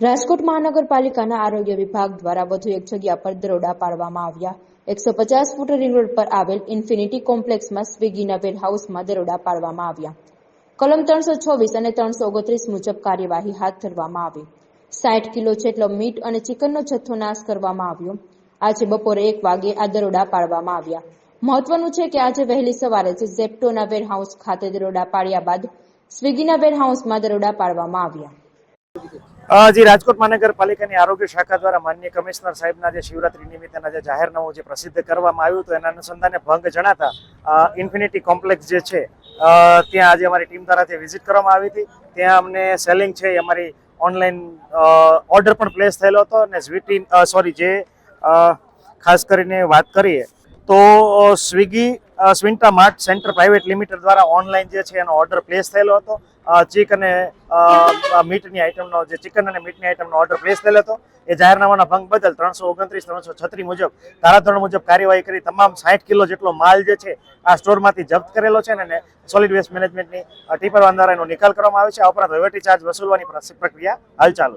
રાજકોટ મહાનગરપાલિકાના આરોગ્ય વિભાગ દ્વારા વધુ એક જગ્યા પર દરોડા પાડવામાં આવ્યા. એકસો પચાસ ફૂટ રિંગ રોડ પર આવેલ ઇન્ફિનિટી કોમ્પ્લેક્સમાં સ્વિગીના વેરહાઉસમાં દરોડા પાડવામાં આવ્યા. કલમ ત્રણસો છવ્વીસ અને ત્રણસો ઓગત્રીસ મુજબ કાર્યવાહી હાથ ધરવામાં આવી. સાઠ કિલો જેટલો મીટ અને ચિકનનો જથ્થો નાશ કરવામાં આવ્યો. આજે બપોરે એક વાગે આ દરોડા પાડવામાં આવ્યા. મહત્વનું છે કે આજે વહેલી સવારે જ ઝેપ્ટોના વેરહાઉસ ખાતે દરોડા પાડ્યા બાદ સ્વિગીના વેરહાઉસમાં દરોડા પાડવામાં આવ્યા. જી, રાજકોટ મહાનગરપાલિકાની આરોગ્ય શાખા દ્વારા માન્ય કમિશનર સાહેબના જે શિવરાત્રી નિમિત્તેના જે જાહેરનામું જે પ્રસિદ્ધ કરવામાં આવ્યું હતું, એના અનુસંધાને ભંગ જણાતા ઇન્ફિનિટી કોમ્પ્લેક્સ જે છે ત્યાં આજે અમારી ટીમ દ્વારા ત્યાં વિઝિટ કરવામાં આવી હતી. ત્યાં અમને સેલિંગ છે, એ અમારી ઓનલાઈન ઓર્ડર પણ પ્લેસ થયેલો હતો અને સ્વીટી સોરી જે ખાસ કરીને વાત કરીએ તો Swiggy Instamart centre private limited દ્વારા ઓનલાઈન જે છે એનો ઓર્ડર પ્લેસ થયેલો હતો. ચીક અને મીટની આઇટમનો જે ચિકન અને મીટની આઇટમનો ઓર્ડર પ્લેસ થયેલો હતો. એ જાહેરનામાના ભંગ બદલ ત્રણસો ઓગણત્રીસ, ત્રણસો છત્રીસ મુજબ, ધારાધોરણ મુજબ કાર્યવાહી કરી તમામ સાઠ કિલો જેટલો માલ જે છે આ સ્ટોરમાંથી જપ્ત કરેલો છે અને સોલિડ વેસ્ટ મેનેજમેન્ટની ટીપર દ્વારા એનો નિકાલ કરવામાં આવે છે. આ ઉપરાંત વહીવટી ચાર્જ વસૂલવાની પ્રક્રિયા હાલ ચાલુ છે.